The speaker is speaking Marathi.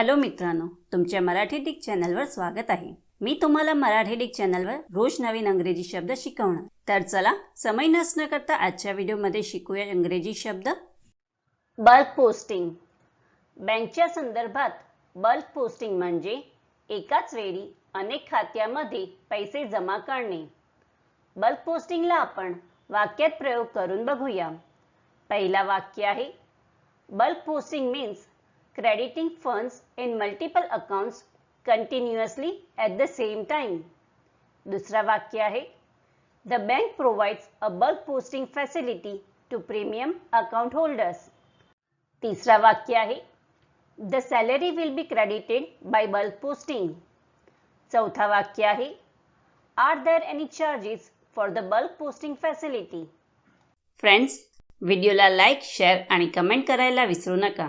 हॅलो मित्रांनो तुमच्या मराठी डिक चॅनलवर स्वागत आहे. मी तुम्हाला मराठी डिक चॅनलवर रोज नवीन अंग्रेजी शब्द शिकवणार. तर चला समय नसणं करता आजच्या व्हिडिओमध्ये शिकूया इंग्रजी शब्द. Bulk posting. बँकच्या संदर्भात बल्क पोस्टिंग म्हणजे एकाच वेळी अनेक खात्यामध्ये पैसे जमा करणे. बल्क पोस्टिंगला आपण वाक्यात प्रयोग करून बघूया. पहिला वाक्य आहे bulk posting means crediting funds in multiple accounts continuously at the same time. दुसरा वाक्य आहे The bank provides a bulk posting facility to premium account holders. तिसरा वाक्य आहे The salary will be credited by bulk posting. चौथा वाक्य आहे Are there any charges for the bulk posting facility? Friends व्हिडिओला लाईक शेअर आणि कमेंट करायला विसरू नका